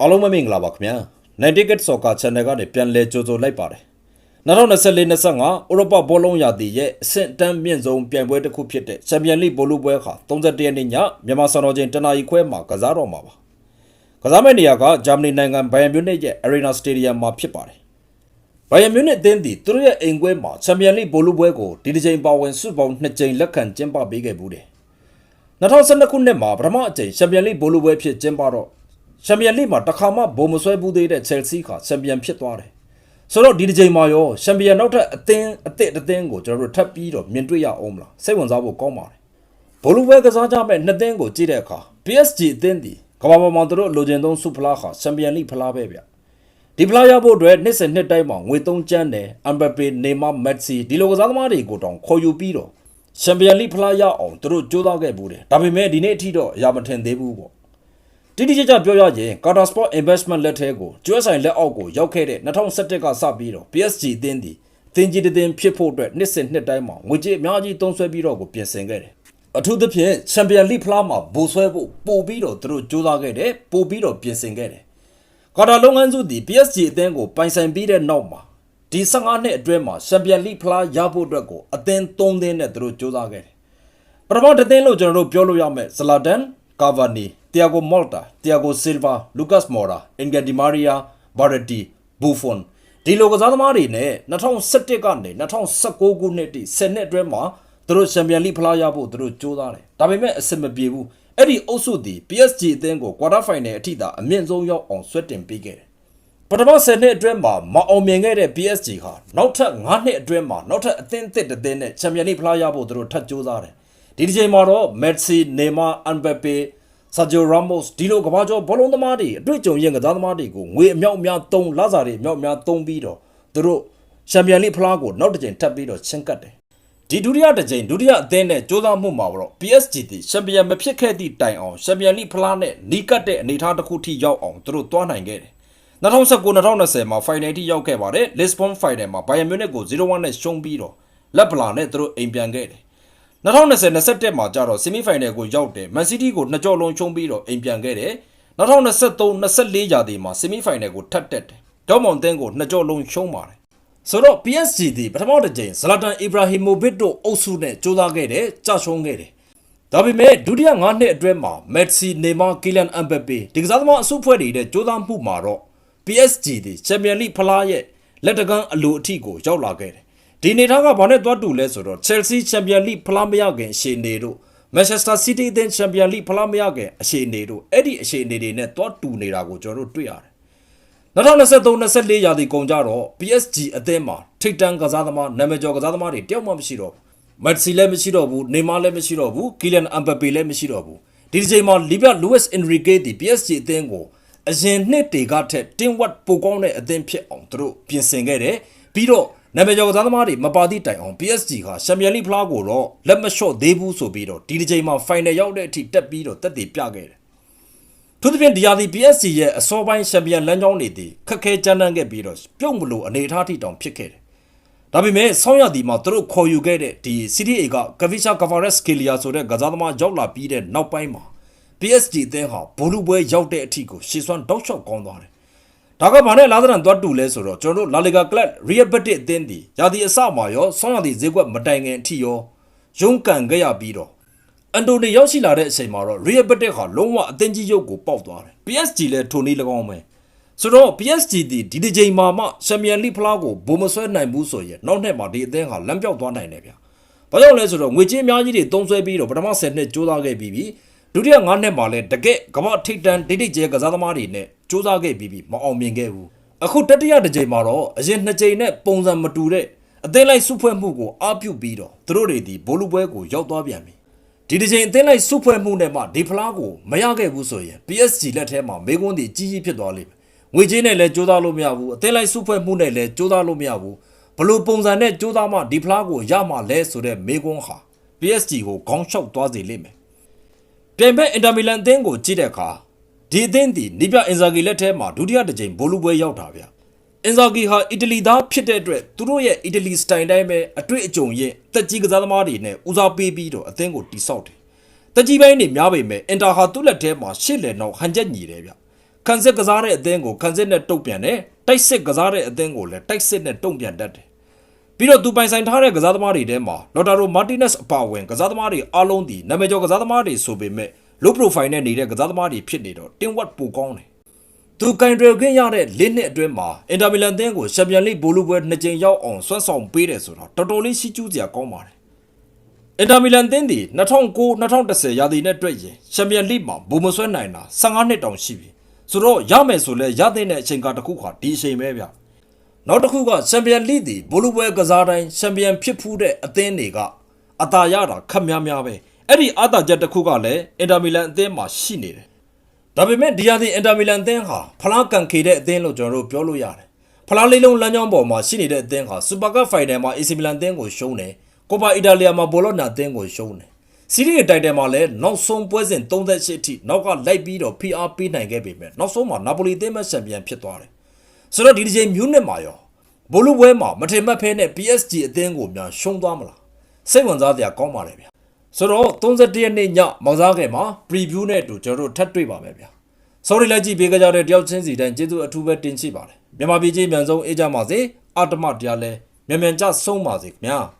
အားလုံးပဲမင်္ဂလာပါခင်ဗျာနိုင်တိကက်ဆော့ကာ channel ကနေပြန်လဲကြိုဆိုလိုက်ပါတယ်2024-25ဥရောပဘောလုံးရာသီရဲ့အဆင့်အတန်းမြင့်ဆုံးပြိုင်ပွဲတစ်ခုဖြစ်တဲ့ချန်ပီယံလိဘောလုံးပွဲခါ31ရက်နေ့ညမြန်မာစံတော်ချိန်တနာရီခွဲမှာကစားတော့မှာပါကစားမယ့်နေရာကဂျာမနီနိုင်ငံဘိုင်ယန်မြူနစ်ရဲ့ Arena Stadium မှာဖြစ်ပါတယ်ဘိုင်ယန်မြူနစ်အသင်းသည်သူတို့ရဲ့အိမ်ကွဲမှာချန်ပီယံလိဘောလုံးပွဲကိုဒီတစ်ချိန်ပါဝင်စုပေါင်း2ကြိမ်လက်ခံကျင်းပပေးခဲ့ဘူးတယ်2012ခုနှစ်မှာပထမအကြိမ်ချန်ပီယံလိဘောလုံးပွဲဖြစ်ကျင်းပတော့ ချန်ပီယံလိမှာတစ်ခါမှဘုံမဆွဲဘူးသေးတဲ့ Chelsea ကချန်ပီယံဖြစ်သွားတယ်။ဆိုတော့ဒီတစ်ချိန်မှာရောချန်ပီယံနောက်ထပ်အသင်းအသစ်အသင်းကိုကျွန်တော်တို့ထပ်ပြီးတော့မြင်တွေ့ရအောင်မလားစိတ်ဝင်စားဖို့ကောင်းပါတယ်။ဘောလုံးပွဲကစားကြမဲ့နှစ်သင်းကိုကြည့်တဲ့အခါ PSG အသင်းဒီကမ္ဘာပေါ်မှာသူတို့လိုချင်သုံးဆုဖလားခါချန်ပီယံလိဖလားပဲဗျ။ဒီဖလားရဖို့အတွက်နှစ်စဉ်နှစ်တိုင်းမှာငွေသုံးကျန်းတယ်အမ်ဘပေနေမာမက်ဆီဒီလိုကစားသမားတွေကိုတောင်ခေါ်ယူပြီးတော့ချန်ပီယံလိဖလားရအောင်သူတို့ကြိုးစားခဲ့ဘူးတယ်။ဒါပေမဲ့ဒီနေ့အထိတော့အရာမထင်သေးဘူးပေါ့။ တိတိကျကျပြောရရင် Qatar Sport Investment လက်ထဲကိုကျွဲဆိုင်လက်အောက်ကိုရောက်ခဲ့တဲ့2017ကစပြီးတော့ PSG အသင်းဒီအသင်းကြီးတစ်သင်းဖြစ်ဖို့အတွက်နှစ်စဉ်နှစ်တိုင်းမှာငွေကြေးအများကြီးသုံးစွဲပြီးတော့ကိုပြင်ဆင်ခဲ့တယ်။အထူးသဖြင့် Champion League ဖလားမှာဘိုးဆွဲဖို့ပို့ပြီးတော့သူတို့ကြိုးစားခဲ့တယ်ပို့ပြီးတော့ပြင်ဆင်ခဲ့တယ်။ Qatar လုပ်ငန်းစုဒီ PSG အသင်းကိုပိုင်ဆိုင်ပြီးတဲ့နောက်မှာဒီ15နှစ်အတွင်းမှာ Champion League ဖလားရဖို့အတွက်ကိုအသင်း3သင်းနဲ့သူတို့ကြိုးစားခဲ့တယ်။ပထမတစ်သင်းလို့ကျွန်တော်တို့ပြောလို့ရမယ်ဇလာ ဒန်ကာဗာနီတီယာဂိုမော်တာတီယာဂိုဆီလ်ဗာလူကတ်မော်ရာအင်ဂန်ဒီမာရီယာဘာရတီဘူဖွန်ဒီလိုကစားသမားတွေနဲ့2017ကနေ2019ခုနှစ်တိ10နှစ်အတွင်းမှာသူတို့ချန်ပီယံလိဖလားရဖို့သူတို့ကြိုးစားတယ်ဒါပေမဲ့အဆင်မပြေဘူးအဲ့ဒီအုပ်စုဒီ PSG အသင်းကိုကွာတာဖိုင်နယ်အထိသာအမြင့်ဆုံးရောက်အောင်ဆွတ်တင်ပေးခဲ့တယ်ပထမ10နှစ်အတွင်းမှာမအောင်မြင်ခဲ့တဲ့ PSG ဟာနောက်ထပ်9နှစ်အတွင်းမှာနောက်ထပ်အသင်းအသစ်တစ်သင်းနဲ့ချန်ပီယံလိဖလားရဖို့သူတို့ထပ်ကြိုးစားတယ်ဒီဒီချိန်မှာတော့ Messi, Neymar, Mbappe, Sergio Ramos ဒီလိုကမ္ဘာကျော်ဘောလုံးသမားတွေအတွေ့အကြုံရင်ကစားသမားတွေကိုငွေအမြောက်အများသုံးလစာတွေအမြောက်အများသုံးပြီးတော့သူတို့ချန်ပီယံလိဖလားကိုနောက်တစ်ချိန်ထပ်ပြီးတော့ချင်းကပ်တယ်ဒီဒုတိယတစ်ချိန်ဒုတိယအသင်းနဲ့ကြိုးစားမှုမှာတော့ PSG တီချန်ပီယံမဖြစ်ခဲ့သည့်တိုင်အောင်ချန်ပီယံလိဖလားနဲ့နီးကပ်တဲ့အနေအထားတစ်ခုထိရောက်အောင်သူတို့တွားနိုင်ခဲ့တယ်2019-2020မှာဖိုင်နယ်ထိရောက်ခဲ့ပါတယ်။ Lisbon Final မှာ Bayern Munich ကို0-1နဲ့ရှုံးပြီးတော့လက်ဗလာနဲ့သူတို့အိမ်ပြန်ခဲ့တယ်။ 2020-21မှာကျတော့ Semi Final ကိုရောက်တယ်။ Man City ကိုနှစ်ကြော်လုံးရှုံးပြီးတော့အိမ်ပြန်ခဲ့တယ်။2023-24ရာသီမှာ Semi Final ကိုထပ်တက်တယ်။ဒေါမွန်တင်းကိုနှစ်ကြော်လုံးရှုံးပါတယ်။ဆိုတော့ PSG ဒီပထမတစ်ချိန်ဇလာတန်အီဘရာဟီမိုဗစ်တို့အုပ်စုနဲ့ကြိုးစားခဲ့တယ်၊ကြာရှုံးခဲ့တယ်။ဒါပေမဲ့ဒုတိယ9နှစ်အတွင်းမှာမက်ဆီနေမာကီလန်အမ်ဘပေဒီကစားသမားအစုဖွဲ့တွေနဲ့ကြိုးစားမှုမှာတော့ PSG ဒီချန်ပီယံလိဖလားရဲ့လက်တကန်းအလိုအထိကိုရောက်လာခဲ့တယ်။ ဒီနေသားကဘာနဲ့တွားတူလဲဆိုတော့ Chelsea ချန်ပီယံလိဖလားမရခင်အခြေအနေတို့ Manchester City အသင်းချန်ပီယံလိဖလားမရခင်အခြေအနေတို့အဲ့ဒီအခြေအနေတွေနဲ့တွားတူနေတာကိုကျွန်တော်တို့တွေ့ရတယ်။2023-24ရာသီကုန်ကြတော့ PSG အသင်းမှာထိတ်တန်းကစားသမားနာမည်ကျော်ကစားသမားတွေတယောက်မှမရှိတော့ဘူး။မက်ဆီလည်းမရှိတော့ဘူးနေမာလည်းမရှိတော့ဘူးကီလန်အမ်ဘပေလည်းမရှိတော့ဘူး။ဒီဒီချိန်မှာလီဗီယာလူးဝစ်အင်ရီကေဒီ PSG အသင်းကိုအရင်နှစ်တွေကထက်တင်းဝတ်ပိုကောင်းတဲ့အသင်းဖြစ်အောင်သူတို့ပြင်ဆင်ခဲ့တယ်။ပြီးတော့ နာမည်ကျော်ကစားသမားတွေမပါသည့်တိုင်အောင် PSG ကချန်ပီယံလိဖလားကိုတော့လက်မလျှော့သေးဘူးဆိုပြီးတော့ဒီဒီချိန်မှာဖိုင်နယ်ရောက်တဲ့အထိတက်ပြီးတော့တက်တည်ပြခဲ့တယ်။ထို့သဖြင့်ဒီယာဒီ PSG ရဲ့အစောပိုင်းချန်ပီယံလမ်းကြောင်းတွေတည်ခက်ခဲကြမ်းတမ်းခဲ့ပြီးတော့ပြုတ်မလို့အနေအထားထိတောင်ဖြစ်ခဲ့တယ်။ဒါပေမဲ့ဆောင်းရသည်မှာသူတို့ခေါ်ယူခဲ့တဲ့ဒီ CDA က Kavisha Kvaratskhelia ဆိုတဲ့ကစားသမားရောက်လာပြီးတဲ့နောက်ပိုင်းမှာ PSG အသင်းဟာဘိုလူပွဲရောက်တဲ့အထိကိုရှေ့စွမ်းတောက်လျှောက်ကောင်းသွားတယ်။ ဒါကဘာနဲ့လာသရန်သွားတူလဲဆိုတော့ကျွန်တော်တို့ La Liga Club Real Betis အသင်းဒီယာဒီအစမှာရောဆောင်းရသည်ဈေးကွက်မတိုင်ခင်အထိရောရုန်းကန်ခဲ့ရပြီးတော့အန်တိုနီရောက်ရှိလာတဲ့အချိန်မှာတော့ Real Betis ဟာလုံးဝအသင်းကြီးရုပ်ကိုပေါက်သွားတယ် PSG လည်းထိုနည်း၎င်းပဲဆိုတော့ PSG ဒီဒီဒီချိန်မှာမှချန်ပီယံလိဖလားကိုဘုံမဆွဲနိုင်ဘူးဆိုရင်နောက်နှစ်မှာဒီအသင်းဟာလမ်းပြောက်သွားနိုင်တယ်ဗျာ။ဘာကြောင့်လဲဆိုတော့ငွေကြေးအများကြီးတွေသုံးဆွဲပြီးတော့ပထမ10နှစ်ကြိုးစားခဲ့ပြီးပြီဒုတိယ9နှစ်မှာလည်းတကယ့်ကမ္ဘာထိပ်တန်းဒိတ်ဒိတ်ကျဲကစားသမားတွေနဲ့ ကြိုးစားခဲ့ပြီးပြီမအောင်မြင်ခဲ့ဘူး။အခုတတိယတစ်ချိန်မှာတော့အရင်နှစ်ချိန်နဲ့ပုံစံမတူတဲ့အသင်းလိုက်စုဖွဲ့မှုကိုအားပြုပြီးတော့သူတို့တွေဒီဘိုးလူပွဲကိုရောက်သွားပြန်ပြီ။ဒီဒီချိန်အသင်းလိုက်စုဖွဲ့မှုနဲ့မှဒီဖလားကိုမရခဲ့ဘူးဆိုရင် PSG လက်ထဲမှာမေကွန်းတီကြီးကြီးဖြစ်သွားလိမ့်မယ်။ငွေကြေးနဲ့လည်းကြိုးစားလို့မရဘူးအသင်းလိုက်စုဖွဲ့မှုနဲ့လည်းကြိုးစားလို့မရဘူးဘလို့ပုံစံနဲ့ကြိုးစားမှဒီဖလားကိုရမှလဲဆိုတဲ့မေကွန်းဟာ PSG ကိုခေါင်းလျှောက်သွားစေလိမ့်မယ်။ပြန်ဘက်အင်တာမီလန်အသင်းကိုကြည့်တဲ့အခါ ဒီအသင်းဒီနိပြအင်ဇာဂီလက်ထဲမှာဒုတိယတစ်ချိန်ဘိုးလူပွဲရောက်တာဗျ။အင်ဇာဂီဟာအီတလီသားဖြစ်တဲ့အတွက်သူတို့ရဲ့အီတလီစတိုင်တိုင်းပဲအတွေ့အကြုံရင့်တက်ကြီးကစားသမားတွေနဲ့ဦးစားပေးပြီးတော့အသင်းကိုတိဆောက်တယ်။တက်ကြီးပိုင်းတွေများပေမဲ့အင်တာဟာသူ့လက်ထဲမှာရှစ်လက်နောက်ဟန်ချက်ညီတယ်ဗျ။ခံစစ်ကစားတဲ့အသင်းကိုခံစစ်နဲ့တုံ့ပြန်တယ်တိုက်စစ်ကစားတဲ့အသင်းကိုလည်းတိုက်စစ်နဲ့တုံ့ပြန်တတ်တယ်ပြီးတော့သူပိုင်ဆိုင်ထားတဲ့ကစားသမားတွေထဲမှာလော်တာရိုမာတီနက်စ်အပါအဝင်ကစားသမားတွေအားလုံးဒီနာမည်ကျော်ကစားသမားတွေဆိုပေမဲ့ low profile နဲ့နေတဲ့ကစားသမားတွေဖြစ်နေတော့တင်ဝတ်ပိုကောင်းတယ်သူကင်ဒရယ်ခွင့်ရတဲ့၄နှစ်အတွင်းမှာအင်တာမီလန်အသင်းကိုချန်ပီယံလိဘောလုံးပွဲနှစ်ကြိမ်ရောက်အောင်ဆွမ်းဆောင်ပေးတယ်ဆိုတော့တော်တော်လေးရှိကျူးစရာကောင်းပါတယ်အင်တာမီလန်အသင်းဒီ2009-2010ရာသီနဲ့တွေ့ရင်ချန်ပီယံလိမှာဘူမဆွဲနိုင်တာ15နှစ်တောင်ရှိပြီဆိုတော့ရမယ်ဆိုလဲရတဲ့အချိန်ကတစ်ခုခါဒီအချိန်ပဲဗျနောက်တစ်ခုကချန်ပီယံလိဒီဘောလုံးပွဲကစားတိုင်းချန်ပီယံဖြစ်ဖူးတဲ့အသင်းတွေကအသာရတာခက်များများပဲ အဲ့ဒီအသာချက်တစ်ခုကလည်းအင်တာမီလန်အသင်းမှာရှိနေတယ်ဒါပေမဲ့ဒီယာဒီအင်တာမီလန်အသင်းဟာဖလားကန်ခေတဲ့အသင်းလို့ကျွန်တော်တို့ပြောလို့ရတယ်။ဖလားလေးလုံးလမ်းကြောင်းပေါ်မှာရှိနေတဲ့အသင်းဟာစူပါကပ်ဖိုင်နယ်မှာအေစီမီလန်အသင်းကိုရှုံးတယ်။ကိုပါအီတာလီယာမှာဘောလော့နာအသင်းကိုရှုံးတယ်။စီးရီးရဲ့တိုက်တယ်မှာလည်းနောက်ဆုံးပွဲစဉ်38အထိနောက်ကလိုက်ပြီးတော့ PR ပေးနိုင်ခဲ့ပေမဲ့နောက်ဆုံးမှာနာပိုလီအသင်းမဲ့ချန်ပီယံဖြစ်သွားတယ်။ဆိုတော့ဒီဒီချိန်မြူးနစ်မှာရောဘောလုံးပွဲမှာမထင်မှတ်ဖဲနဲ့ PSG အသင်းကိုများရှုံးသွားမလား။စိတ်ဝင်စားစရာကောင်းပါတယ်ဗျာ။ ဆိုတော့31ရက်နေ့ညမောင်စားခဲ့မှာ preview နဲ့အတူကျွန်တော်တို့ထပ်တွေ့ပါမယ်ဗျာ။ Sorry လက်ကြည့်ပေးကြတဲ့တယောက်ချင်းစီတိုင်းကျေးဇူးအထူးပဲတင်ရှိပါတယ်မြန်မာပြည်ကြီးအမြန်ဆုံးအေးကြပါစေအတ္တမတရားလဲမြန်မြန်ကြဆုံးပါစေခင်ဗျာ။